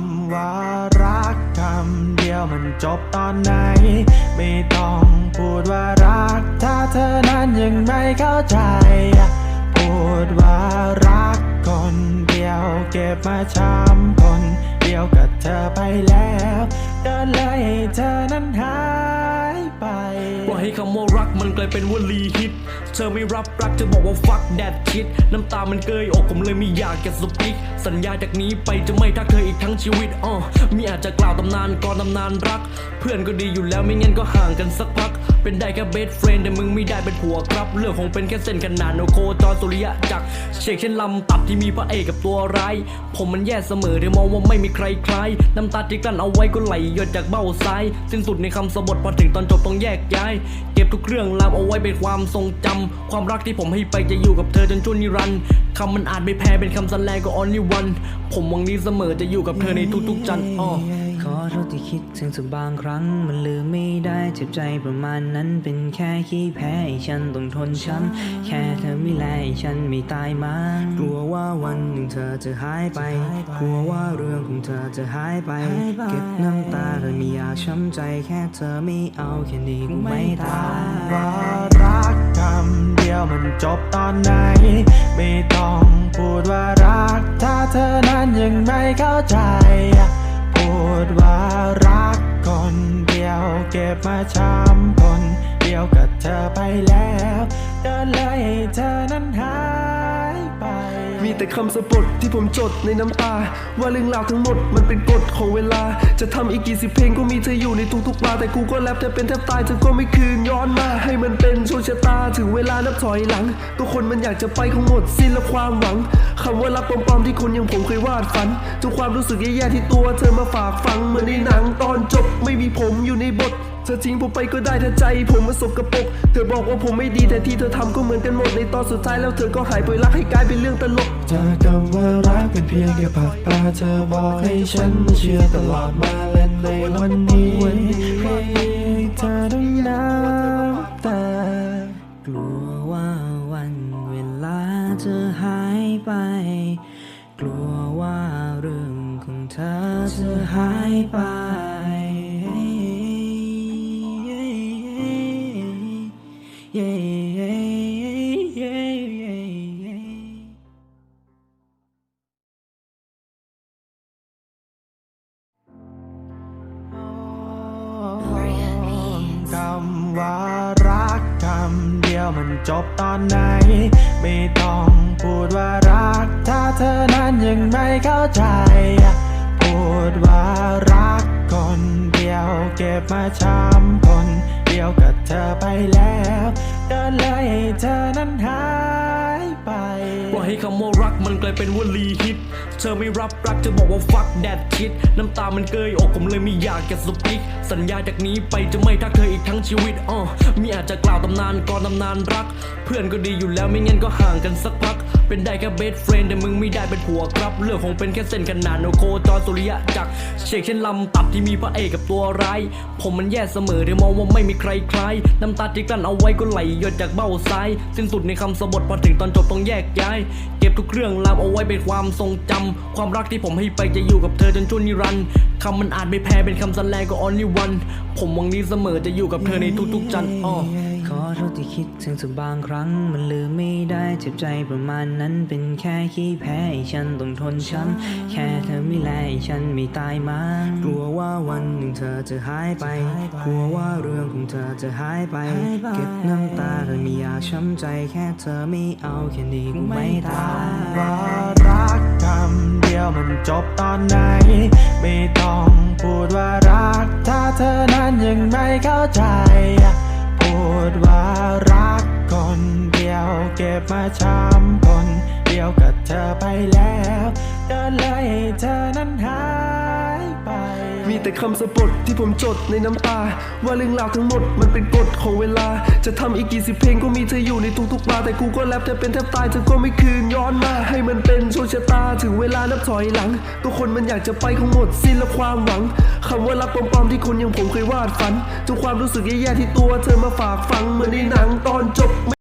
ำว่ารักคำเดียวมันจบตอนไหน ไม่ต้องพูดว่ารัก ถ้าเธอนั้นยังไม่เข้าใจ พูดว่ารักคนเดียวเก็บมาช้ำคน ดียวกับเธอไปแล้วเดินเลยให้เธอนั้นหายไปว่าให้คำว่ารักมันกลายเป็นวลีฮิต เธอไม่รับรักเธอบอกว่า fuck that shit น้ำตามันเกยอกผมเลยไม่อยากจะสปิกสัญญาจากนี้ไปจะไม่ทักเธออีกทั้งชีวิตอ้อมีอาจจะกล่าวตำนานก่อนตำนานรัก เพื่อนก็ดีอยู่แล้วไม่งั้นก็ห่างกันสักพัก เป็นได้แค่เบสเฟรนแต่มึงไม่ได้เป็นผัวครับ เรื่องคงเป็นแค่เส้นขนานโอโคจรสุริยะจักรเชกเช่นลำตับที่มีพระเอกกับตัวร้าย ผมมันแย่เสมอเดี๋ยวมองว่าไม่มีใครคล้าย น้ำตาที่กลั้นเอาไว้ก็ไหลหยดจากเบ้าซ้าย สิ้นสุดในคำสบทพอถึงตอนจบต้องแยกย้าย เก็บทุกเรื่องราวเอาไว้เป็นความทรงจำความรักที่ผมให้ไปจะอยู่กับเธอจนจุนนิรันดร์คำมันอาจไม่แพ้เป็นคำสแลงก็ only one ผมหวังนี้เสมอจะอยู่กับเธอในทุกๆจันทร์อ้อ ขอโทษที่คิดถึงสักบางครั้ง มันลืมไม่ได้เจ็บใจประมาณนั้นเป็นแค่ขี้แพ้ฉันต้องทนช้ำแค่เธอไม่แลฉันไม่ตายมากลัวว่าวันหนึ่งเธอจะหายไป กลัวว่าเรื่องของเธอจะหายไป เก็บน้ำตาเลยไม่อยากช้ำใจแค่เธอไม่เอาแค่นี้กูไม่ตายว่ารักคำเดียวมันจบตอนไหน ไม่ต้องพูดว่ารัก ถ้าเธอนั้นยังไม่เข้าใจ ว่ารักคนเดียวเก็บมาช้ำคนเดียวกับเธอไปแล้วเดินเลยให้เธอนั้นหายไป มีแต่คำสะบทที่ผมจดในน้ำตา ว่าเรื่องราวทั้งหมดมันเป็นกฎของเวลา จะทำอีกกี่สิบเพลงก็มีเธออยู่ในทุกๆบาแต่กูก็แรปแต่เป็นแทบตายเธอก็ไม่คืนย้อนมาให้มันเป็นโชคชะตาถึงเวลานับถอยหลังทุกคนมันอยากจะไปคงหมดสิ้นและความหวัง คำว่ารักปลอมๆที่คนย่างผมเคยวาดฝัน ทุกความรู้สึกแย่ๆที่ตัวเธอมาฝากฟังเหมือนในหนังตอนจบไม่มีผมอยู่ในบทเธอทิ้งผมไปก็ได้ถ้าใจผมมาสบกระปรกเธอบอกว่าผมไม่ดีแต่ที่เธอทำก็เหมือนกันหมดในตอนสุดท้ายแล้วเธอก็หายไปรักให้กลายเป็นเรื่องตลกเธอคำว่ารักเป็นเพียงแค่ผักปลาเธอบอกให้ฉันเชื่อตลอดมาและในวันนี้ จะหายไป กลัวว่าเรื่องของเธอจะหายไปคำว่ารักคำเดี ยวมันจบตอนไหน ไม่ต้องพูดว่ารัก ถ้าเธอนั้นยังไม่เข้าใจ พูดว่ารักคนเดียวเก็บมาช้ำคนเดียวกับเธอไปแล้วเดินเลยให้เธอนั้นหายไปว่าให้คำว่ารักมันกลายเป็นวลีฮิต เธอไม่รับรักเธอบอกว่า fuck that shit น้ำตามันเกยอกผมเลยไม่อยากจะสปิกสัญญาจากนี้ไปจะไม่ทักเธออีกทั้งชีวิตอ้อ มีอาจจะกล่าวตำนานก่อนตำนานรัก เพื่อนก็ดีอยู่แล้วไม่งั้นก็ห่างกันสักพัก เป็นได้แค่เบสเฟรนแต่มึงไม่ได้เป็นผัวครับ เรื่องคงเป็นแค่เส้นขนานโอโคจรสุริยะจักรเชกเช่นลำตับที่มีพระเอกกับตัวร้าย ผมมันแย่เสมอเดี๋ยวมองว่าไม่มีใครคล้าย น้ำตาที่กลั้นเอาไว้ก็ไหลหยดจากเบ้าซ้าย สิ้นสุดในคำสบทพอถึงตอนจบต้องแยกย้าย เก็บทุกเรื่องราวเอาไว้เป็นความทรงจำความรักที่ผมให้ไปจะอยู่กับเธอจนจุนนิรันดร์ คำมันอาจไม่แพ้เป็นคำสแลงก็ only one ผมหวังนี้เสมอจะอยู่กับเธอในทุกๆจันทร์อ้อขอโทษที่คิดถึงสักบางครั้ง มันลืมไม่ได้เจ็บใจประมาณนั้นเป็นแค่ขี้แพ้ให้ฉันต้องทนช้ำแค่เธอไม่แลให้ฉันไม่ตายมากลัวว่าวันหนึ่งเธอจะหายไปกลัวว่าเรื่องของเธอจะหายไป เก็บน้ำตาเลยไม่อยากช้ำใจแค่เธอไม่เอาแค่นี้กูไม่ตายว่ารักคำเดียวมันจบตอนไหนไม่ต้อง ใจ พูดว่ารักคนเดียวเก็บมาช้ำคนเดียวกับเธอไปแล้วเดินเลยให้เธอนั้นหาย แต่คำสะบทที่ผมจดในน้ำตา ว่าเรื่องราวทั้งหมดมันเป็นกฎของเวลา จะทำอีกกี่สิบเพลงก็มีเธออยู่ในทุกๆบาแต่กูก็แรปแต่เป็นแทบตายเธอก็ไม่คืนย้อนมา ให้มันเป็นโชคชะตาถึงเวลานับถอยหลังทุกคนมันอยากจะไปคงหมดสิ้นและความหวังคำว่ารักปลอมๆที่คนอย่างผมเคยวาดฝันทุกความรู้สึกแย่ๆที่ตัวเธอมาฝากฟังเหมือนในหนังตอนจบ